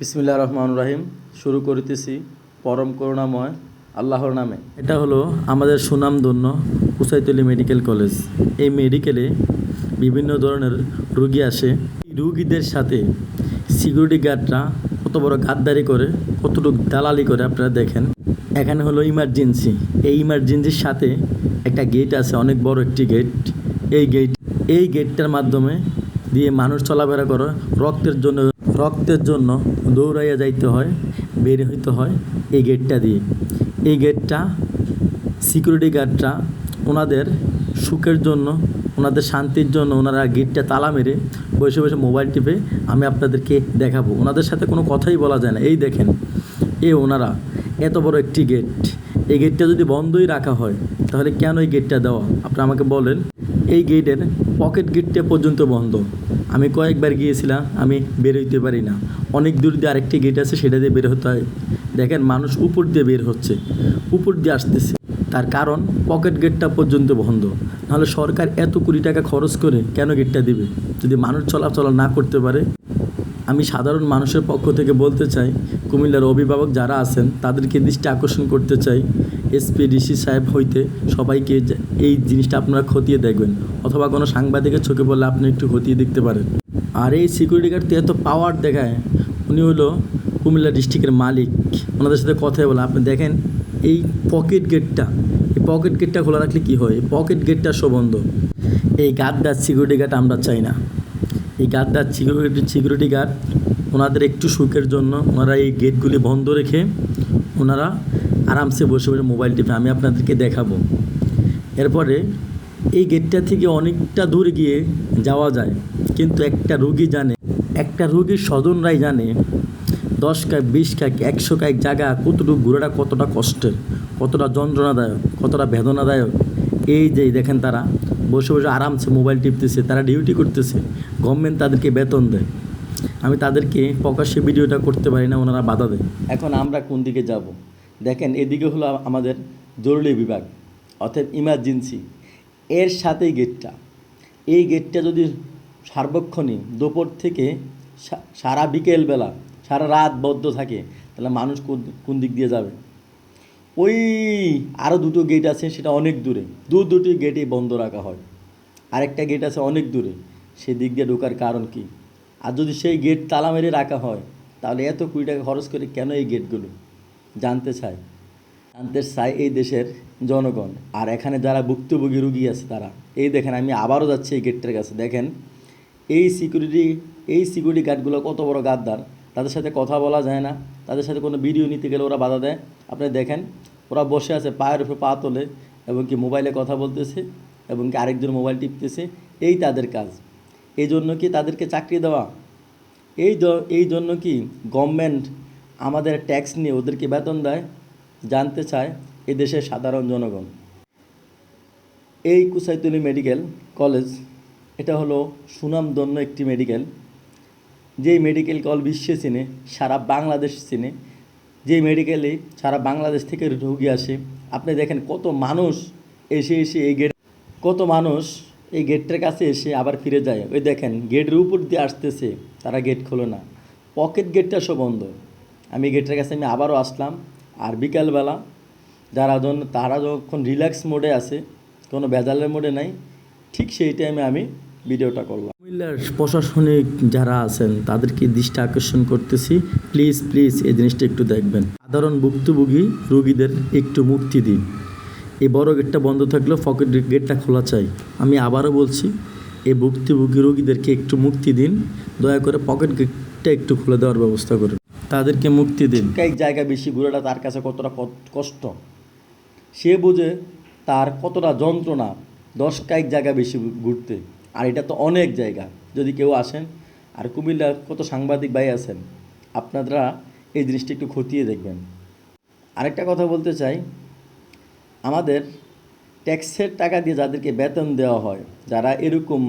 বিসমিল্লা রহমান রাহিম, শুরু করিতেছি পরম করুণাময় আল্লাহর নামে। এটা হলো আমাদের সুনামধন্য কুসাইতলি মেডিকেল কলেজ। এই মেডিকেলে বিভিন্ন ধরনের রুগী আসে। রুগীদের সাথে সিকিউরিটি গার্ডরা কত বড় গাদ্দারি করে, কতটুকু দালালি করে আপনারা দেখেন। এখানে হলো ইমার্জেন্সি। এই ইমার্জেন্সির সাথে একটা গেট আছে, অনেক বড় একটি গেট। এই গেট, এই গেটটার মাধ্যমে দিয়ে মানুষ চলাফেরা করে, রক্তের জন্য রক্তের জন্য দৌড়াইয়া যাইতে হয়, বের হইতে হয় এই গেটটা দিয়ে। এই গেটটা সিকিউরিটি গার্ডরা ওনাদের সুখের জন্য, ওনাদের শান্তির জন্য ওনারা গেটটা তালা মেরে বসে বসে মোবাইল টিপে আমি আপনাদেরকে দেখাবো। ওনাদের সাথে কোনো কথাই বলা যায় না। এই দেখেন এ ওনারা এত বড় একটি গেট এই গেটটা যদি বন্ধই রাখা হয়, তাহলে কেন এই গেটটা দেওয়া? আপনি আমাকে বলেন, এই গেটের পকেট গেটটা পর্যন্ত বন্ধ। আমি কয়েকবার গিয়েছিলাম, আমি বের হইতে পারি না। অনেক দূর দিয়ে আরেকটি গেট আছে, সেটা দিয়ে বের হতে হয়। দেখেন মানুষ উপর দিয়ে বের হচ্ছে, উপর দিয়ে আসতেছে। তার কারণ পকেট গেটটা পর্যন্ত বন্ধ। নাহলে সরকার এত কোটি টাকা খরচ করে কেন গেটটা দিবে? যদি মানুষ চলাচল না করতে পারে, আমি সাধারণ মানুষের পক্ষ থেকে বলতে চাই, কুমিল্লার অভিভাবক যারা আছেন, তাদেরকে দৃষ্টি আকর্ষণ করতে চাই। এসপি ডিসি সাহেব হইতে সবাইকে এই জিনিসটা আপনারা খতিয়ে দেখবেন। অথবা কোনো সাংবাদিকের চোখে বললে আপনি একটু খতিয়ে দেখতে পারেন। আর এই সিকিউরিটি গার্ড এত পাওয়ার দেখায়, উনি হলো কুমিল্লা ডিস্ট্রিক্টের মালিক। ওনাদের সাথে কথাই বলে, আপনি দেখেন এই পকেট গেটটা এই পকেট গেটটা খোলা রাখলে কি হয়? এই পকেট গেটটা শো বন্ধ। এই গাদ্দার সিকিউরিটি গার্ড আমরা চাই না। এই গাদ্দার সিকিউরিটি সিকিউরিটি গার্ড ওনাদের একটু সুখের জন্য ওনারা এই গেটগুলি বন্ধ রেখে ওনারা আরামসে বসে বসে মোবাইল টিপে, আমি আপনাদেরকে দেখাবো। এরপরে এই গেটটা থেকে অনেকটা দূর গিয়ে যাওয়া যায়। কিন্তু একটা রুগী জানে, একটা রুগীর স্বজনরাই জানে, দশ কাক, বিশ কাক, একশো কাক জায়গা কতটুকু ঘোরাটা কতটা কষ্টের, কতটা যন্ত্রণাদায়ক, কতটা বেদনাদায়ক। এই যে দেখেন তারা, বসে বসে আরামসে মোবাইল টিপতেছে, তারা ডিউটি করতেছে গভর্নমেন্ট তাদেরকে বেতন দেয়। আমি তাদেরকে প্রকাশ্যে ভিডিওটা করতে পারি না, ওনারা বাধা দেয়। এখন আমরা কোন দিকে যাব? দেখেন, এদিকে হলো আমাদের জরুরি বিভাগ, অর্থাৎ ইমার্জেন্সি এর সাথেই গেটটা এই গেটটা যদি সার্বক্ষণিক, দুপুর থেকে সা- সারা বিকেলবেলা, সারা রাত বদ্ধ থাকে, তাহলে মানুষ কোন- কোন দিক দিয়ে যাবে? ওই আরও দুটো গেট আছে, সেটা অনেক দূরে। দু, দুটি গেটই বন্ধ রাখা হয়। আরেকটা গেট আছে অনেক দূরে। সেই দিক দিয়ে ঢোকার কারণ কি? আর যদি সেই গেট তালা মেরে রাখা হয়, তাহলে এত কুড়ি টাকা খরচ করে কেন এই গেটগুলো জানতে চায়। জানতে চাই এই দেশের জনগণ। আর এখানে যারা ভুক্তভোগী রুগী আছে তারা। এই দেখেন, আমি আবারও যাচ্ছি এই গেটটার কাছে। দেখেন, এই সিকিউরিটি এই সিকিউরিটি গার্ডগুলো কত বড় গাদ্দার। তাদের সাথে কথা বলা যায় না। তাদের সাথে কোনো ভিডিও নিতে গেলে ওরা বাধা দেয়। আপনি দেখেন, ওরা বসে আছে পায়ের উপরে পা তোলে, এবং কি মোবাইলে কথা বলতেছে, এবং কি আরেকজন মোবাইল টিপতেছে। এই তাদের কাজ। এই জন্য কি তাদেরকে চাকরি দেওয়া? এই এই জন্য কি গভর্নমেন্ট আমাদের ট্যাক্স নিয়ে ওদেরকে বেতন দেয়, জানতে চায় এই দেশের সাধারণ জনগণ। এই কুসাইতুলি মেডিকেল কলেজ, এটা হলো সুনামধন্য একটি মেডিকেল। যেই মেডিকেল কল বিশ্বে চিনে, সারা বাংলাদেশ চিনে। যেই মেডিকেলে সারা বাংলাদেশ থেকে রোগী আসে, আপনি দেখেন কত মানুষ এসে এসে এই গেট, কত মানুষ এই গেটটার কাছে এসে আবার ফিরে যায়। ওই দেখেন, গেটের উপর দিয়ে আসতেছে, তারা গেট খোলে না। পকেট গেটটা সব বন্ধ আমি গেটের কাছে আমি আবারও আসলাম। আর বিকালবেলা যারা জন, তারা যখন রিল্যাক্স মোডে আছে, কোনো ভেজালের মোডে নাই, ঠিক সেই টাইমে আমি ভিডিওটা করলাম। কুমিল্লার প্রশাসনিক যারা আছেন, তাদেরকে দৃষ্টি আকর্ষণ করতেছি। প্লিজ প্লিজ এই জিনিসটা একটু দেখবেন। সাধারণ ভুক্তভোগী রোগীদের একটু মুক্তি দিন। এই বড় গেটটা বন্ধ থাকলেও পকেট গেটটা খোলা চাই। আমি আবারও বলছি, এই ভুক্তভোগী রোগীদেরকে একটু মুক্তি দিন। দয়া করে পকেট গেটটা একটু খুলে দেওয়ার ব্যবস্থা করুন। তাদেরকে মুক্তি দিন। এক জায়গা বেশি ঘোরাটা তার কাছে কতটা কষ্ট? সে বোঝে তার কতটা যন্ত্রণা দশ কায়েক জায়গা বেশি ঘুরতে। আর এটা তো অনেক জায়গা। যদি কেউ আসেন, আর কুমিল্লার কত সাংবাদিক ভাই আছেন, আপনারা এই জিনিসটা একটু খতিয়ে দেখবেন। আরেকটা কথা বলতে চাই, আমাদের ট্যাক্সের টাকা দিয়ে যাদেরকে বেতন দেওয়া হয়, যারা এরকম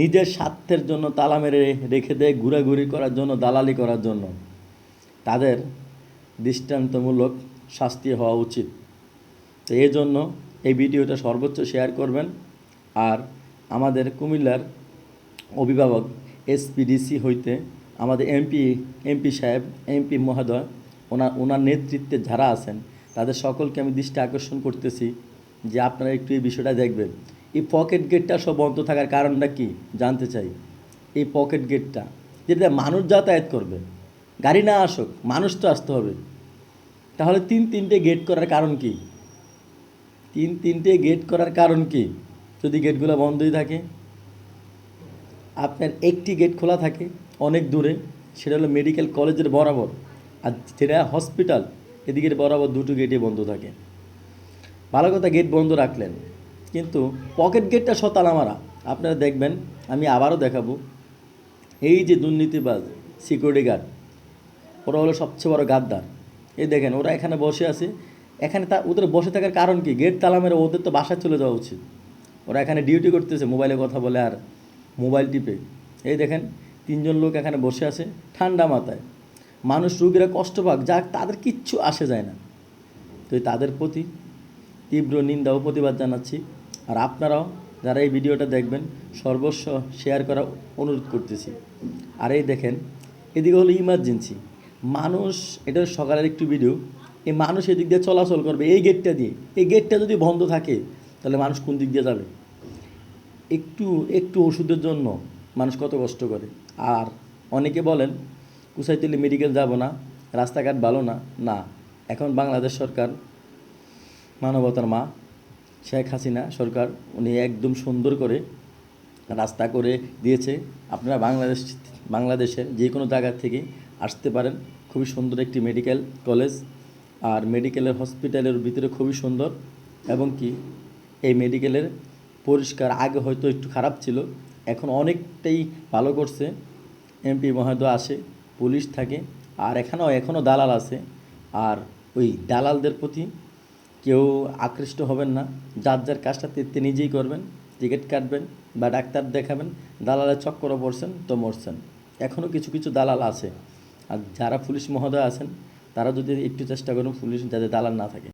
নিজের স্বার্থের জন্য তালা মেরে রেখে দেয় ঘোরাঘুরি করার জন্য, দালালি করার জন্য। তাদের দৃষ্টান্তমূলক শাস্তি হওয়া উচিত। তো এই জন্য এই ভিডিওটা সর্বোচ্চ শেয়ার করবেন। আর আমাদের কুমিল্লার অভিভাবক এসপিডিসি হইতে আমাদের এমপি এমপি সাহেব, এমপি মহোদয়, ওনার ওনার নেতৃত্বে যারা আছেন, তাদের সকলকে আমি দৃষ্টি আকর্ষণ করতেছি যে আপনারা একটু এই বিষয়টা দেখবেন। এই পকেট গেটটা সব বন্ধ থাকার কারণটা কি? জানতে চাই। এই পকেট গেটটা, যেটা মানুষ যাতায়াত করবে। গাড়ি না আসুক, মানুষ তো আসতে হবে। তাহলে তিন তিনটে গেট করার কারণ কি? তিন তিনটে গেট করার কারণ কি? যদি গেটগুলো বন্ধই থাকে, আপনার একটি গেট খোলা থাকে অনেক দূরে, সেটা হলো মেডিকেল কলেজের বরাবর, আর যেটা হসপিটাল এদিকের বরাবর দুটো গেটই বন্ধ থাকে। ভালো কথা গেট বন্ধ রাখলেন। কিন্তু পকেট গেটটা সতালা মারা আপনারা দেখবেন, আমি আবারও দেখাবো। এই যে দুর্নীতিবাজ সিকিউরিটি গার্ড ওরা হলো সবচেয়ে বড় গাদ্দার। এই দেখেন, ওরা এখানে বসে আছে। এখানে তা, ওদের বসে থাকার কারণ কি? গেট তালা মেরে ওদের তো বাসায় চলে যাওয়া উচিত। ওরা এখানে ডিউটি করতেছে মোবাইলে কথা বলে আর মোবাইল টিপে। এই দেখেন, তিনজন লোক এখানে বসে আছে, ঠান্ডা মাথায়। মানুষ, রুগীরা কষ্ট পাক, যাক, তাদের কিচ্ছু আসে যায় না। তো তাদের প্রতি তীব্র নিন্দা ও প্রতিবাদ জানাচ্ছি। আর আপনারাও যারা এই ভিডিওটা দেখবেন, সর্বস্ব শেয়ার করা অনুরোধ করতেছি। আর এই দেখেন, এদিকে হলো ইমার্জেন্সি মানুষ, এটা সকালের একটু ভিডিও এই মানুষ এদিক দিয়ে চলাচল করবে এই গেটটা দিয়ে। এই গেটটা যদি বন্ধ থাকে, তাহলে মানুষ কোন দিক দিয়ে যাবে? একটু একটু ওষুধের জন্য মানুষ কত কষ্ট করে। আর অনেকে বলেন কুসাইতলি মেডিকেল যাব না, রাস্তাঘাট ভালো না। না, এখন বাংলাদেশ সরকার, মানবতার মা, শেখ হাসিনা সরকার, উনি একদম সুন্দর করে রাস্তা করে দিয়েছে। আপনারা বাংলাদেশ, বাংলাদেশের যে কোনো জায়গা থেকে আসতে পারেন। খুবই সুন্দর একটি মেডিকেল কলেজ আর মেডিকেলের হসপিটালের ভিতরে খুবই সুন্দর। এবং কি, এই মেডিকেলের পরিষ্কার আগে হয়তো একটু খারাপ ছিল। এখন অনেকটাই ভালো করছে। এমপি মহোদয় আসে, পুলিশ থাকে। আর এখানেও, এখনও দালাল আছে। আর ওই দালালদের প্রতি কেউ আকৃষ্ট হবেন না। যার যার কাজটা তে- তে নিজেই করবেন। টিকিট কাটবেন বা ডাক্তার দেখাবেন। দালালের চক্করে পড়ছেন, তো মরছেন। এখনও কিছু কিছু দালাল আছে। আর যারা পুলিশ মহোদয় আছেন, তারা যদি একটু চেষ্টা করেন পুলিশ যাতে দালাল না থাকে।